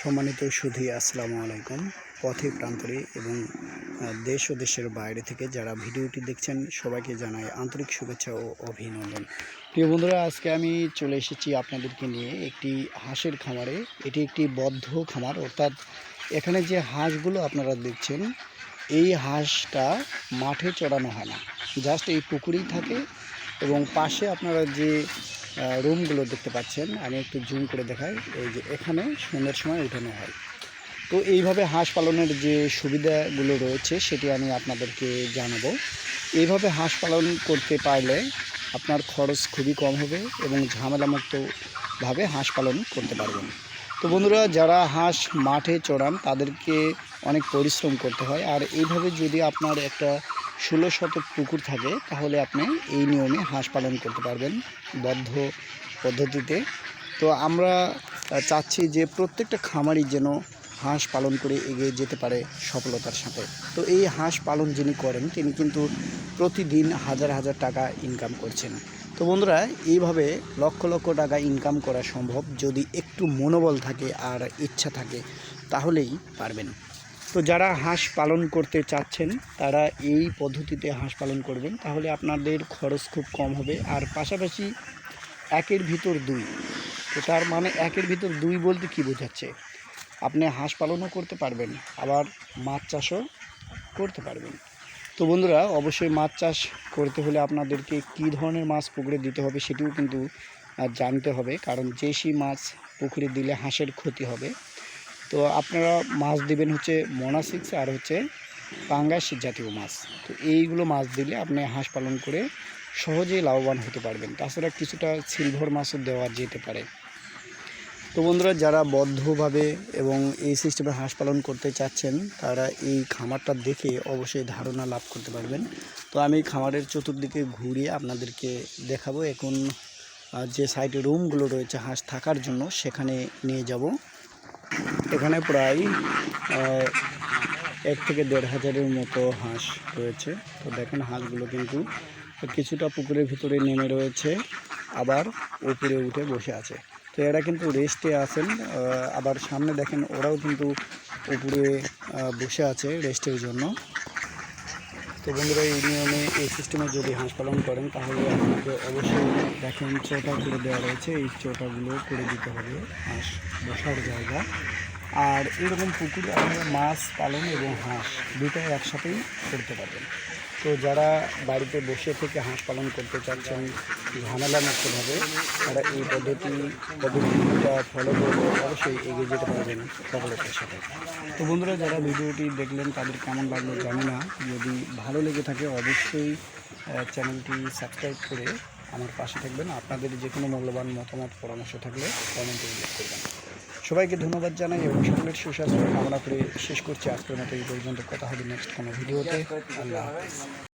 সম্মানিত সুধী, আসসালামু আলাইকুম। পথে প্রান্তরে এবং দেশ ও দেশের বাইরে থেকে যারা ভিডিওটি দেখছেন, সবাইকে জানাই আন্তরিক শুভেচ্ছা ও অভিনন্দন। প্রিয় বন্ধুরা, আজকে আমি চলে এসেছি আপনাদেরকে নিয়ে একটি হাঁসের খামারে। এটি একটি বদ্ধ খামার, অর্থাৎ এখানে যে হাঁসগুলো আপনারা দেখছেন, এই হাঁসটা মাঠে চড়ানো হয় না। জাস্ট এই পুকুরেই থাকে এবং পাশে আপনারা যে রুমগুলো দেখতে পাচ্ছেন। আমি একটু জুম করে দেখাই। এই যে এখানে সন্ধ্যার সময় উঠানো হয়। তো এইভাবে হাঁস পালনের যে সুবিধাগুলো রয়েছে, সেটি আমি আপনাদেরকে জানাব। এইভাবে হাঁস পালন করতে পারলে আপনার খরচ খুবই কম হবে এবং ঝামেলামুক্তভাবে হাঁস পালন করতে পারবেন। তো বন্ধুরা, যারা হাঁস মাঠে চড়ান, তাদেরকে অনেক পরিশ্রম করতে হয়। আর এইভাবে যদি আপনার একটা ষোলো শতক পুকুর থাকে, তাহলে আপনি এই নিয়মে হাঁস পালন করতে পারবেন বদ্ধ পদ্ধতিতে। তো আমরা চাচ্ছি যে প্রত্যেকটা খামারই যেন হাঁস পালন করে এগিয়ে যেতে পারে সফলতার সাথে। তো এই হাঁস পালন যিনি করেন, তিনি কিন্তু প্রতিদিন হাজার হাজার টাকা ইনকাম করছেন। তো বন্ধুরা, এইভাবে লক্ষ লক্ষ টাকা ইনকাম করা সম্ভব যদি একটু মনোবল থাকে আর ইচ্ছা থাকে, তাহলেই পারবেন। তো যারা হাঁস পালন করতে চাচ্ছেন, তারা এই পদ্ধতিতে হাঁস পালন করবেন। তাহলে আপনাদের খরচ খুব কম হবে। আর পাশাপাশি একের ভিতর দুই। তো তার মানে একের ভিতর দুই বলতে কি বোঝাচ্ছে? আপনি হাঁস পালনও করতে পারবেন, আবার মাছ চাষও করতে পারবেন। তো বন্ধুরা, অবশ্যই মাছ চাষ করতে হলে আপনাদেরকে কী ধরনের মাছ পুকুরে দিতে হবে সেটিও কিন্তু জানতে হবে। কারণ দেশি মাছ পুকুরে দিলে হাঁসের ক্ষতি হবে। তো আপনারা মাছ দিবেন হচ্ছে মোনাসিক্স আর হচ্ছে পাঙ্গাস জাতীয় মাছ। তো এইগুলো মাছ দিলে আপনি হাঁস পালন করে সহজেই লাভবান হতে পারবেন। তাছাড়া কিছুটা সিলভার মাছও দেওয়া যেতে পারে। তো বন্ধুরা, যারা বদ্ধভাবে এবং এই সিস্টেমে হাঁস পালন করতে চাচ্ছেন, তারা এই খামারটা দেখে অবশ্যই ধারণা লাভ করতে পারবেন। তো আমি খামারের চতুর্দিকে ঘুরিয়ে আপনাদেরকে দেখাবো। এখন যে সাইডে রুমগুলো রয়েছে হাঁস থাকার জন্য, সেখানে নিয়ে যাব। এখানে প্রায় এক থেকে দেড় হাজারের মতো হাঁস রয়েছে। তো দেখেন হাঁসগুলো কিন্তু কিছুটা পুকুরের ভিতরে নেমে রয়েছে, আবার উপরে উঠে বসে আছে। তো এরা কিন্তু রেস্টে আছেন আবার সামনে দেখেন ওরাও কিন্তু উপরে বসে আছে রেস্টের জন্য। তো বন্ধুরা এই নিয়মে এই সিস্টেমে যদি হাঁস পালন করেন, তাহলে আপনাকে অবশ্যই দেখেন চোটা করে দেওয়া রয়েছে। এই চোটাগুলো করে দিতে হবে। হাঁস বসার জায়গা। আর এরকম পুকুরে আপনারা মাছ পালন এবং হাঁস দুটোই একসাথেই করতে পারবেন। তো যারা বাড়িতে বসে থেকে হাঁস পালন করতে চাচ্ছেন, ঝামেলা মুক্তভাবে তারা এই পদ্ধতি, পদ্ধতিটা ফলো করে অবশ্যই এগিয়ে যেতে পারবেন সফলতার সাথে তো বন্ধুরা, যারা ভিডিওটি দেখলেন, তাদের কেমন লাগল জানি না। যদি ভালো লেগে থাকে, অবশ্যই চ্যানেলটি সাবস্ক্রাইব করে আমার পাশে থাকবেন। আপনাদের যে কোনো মূল্যবান মতামত, পরামর্শ থাকলে কমেন্টে উল্লেখ করবেন। সবাইকে ধন্যবাদ জানাই এবং সকলের সুস্বাস্থ্য কামনা করে শেষ করছি। আজকের মতো এই পর্যন্ত। কথা হবে নেক্সট কোনো ভিডিওতে। আল্লাহ হাফিজ।